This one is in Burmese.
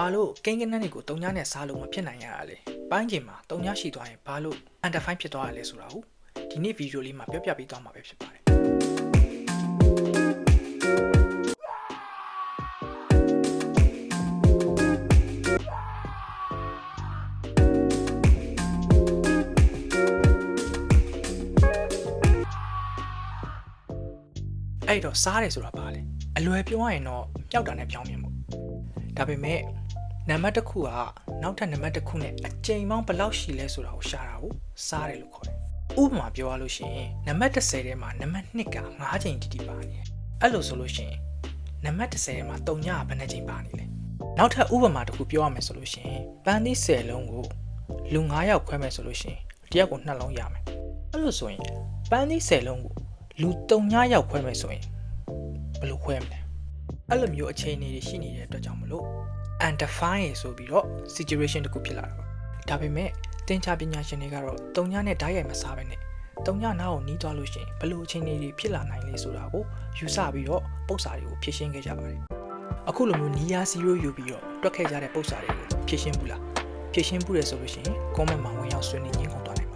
ဘာလို့ကိန်းကနန်းတွေကိုတုံညာနဲ့စားလို့မဖြစ်နိုင်ရတာလဲပိုင်းချိန်မှာတုံညာရှိသွားရင်ဘာလို့ undefined ဖြစ်သွားရလဲဆိုတာကိုဒီနေ့ဗီဒီယိုလေးမှာပြောပြပေးသွားမှာပဲဖြစ်ပါတယ်အဲ့တော့စားတယ်ဆိုတာဘာလဲအလွယ်ပြောရရင်တော့ပျောက်တာနဲ့ပြောင်းမြင်ပေါ့ဒါပေမဲ့ နံပါတ်တစ်ခုကနောက်ထပ်နံပါတ်တစ်ခုနဲ့အကြိမ်ပေါင်းဘယ်လောက်ရှိလဲဆိုတာကိုရှာတာကိုစားတယ်လို့ခေါ်တယ်ဥပမာပြောရလို့ရှိရင်နံပါတ်30ထဲမှာနံပါတ်2က9ချိန်တိတိပါနေတယ်အဲ့လိုဆိုလို့ရှိရင်နံပါတ်30ထဲမှာ3ညကဘယ်နှချိန်ပါနေလဲနောက်ထပ်ဥပမာတစ်ခုပြောရမယ်ဆိုလို့ရှိရင်ပန်းသီး10လုံးကိုလူ9ယောက်ခွဲမယ်ဆိုလို့ရှိရင်တယောက်ကို2လုံးရမယ်အဲ့လိုဆိုရင်ပန်းသီး10လုံးကိုလူ3ညယောက်ခွဲမယ်ဆိုရင်ဘယ်လိုခွဲမလဲအဲ့လိုမျိုးအခြေအနေတွေရှိနေတဲ့အတွက်ကြောင့်မလို့ undefined ဆိုပြီးတော့ situation တစ်ခုဖြစ်လာတာပါဒါပေမဲ့တင်ချပညာရှင်တွေကတော့တုံညနဲ့ဓာတ်ရိုက်မစားဘဲနဲ့တုံညနားကိုနီးသွားလို့ရှိရင်ဘယ်လိုအခြေအနေတွေဖြစ်လာနိုင်လဲဆိုတာကိုယူဆပြီးတော့ပု္ပ္ပစာတွေကိုဖြည့်ရှင်းခဲ့ကြပါတယ်အခုလိုမျိုးနီးယားစီရိုယူပြီးတော့တွက်ခဲ့ကြတဲ့ပု္ပ္ပစာတွေကိုဖြည့်ရှင်းဘူးလားဖြည့်ရှင်းဘူးလေဆိုလို့ရှိရင် comment မှာဝင်ရောက်ဆွေးနွေးညှင်းကုန်သွား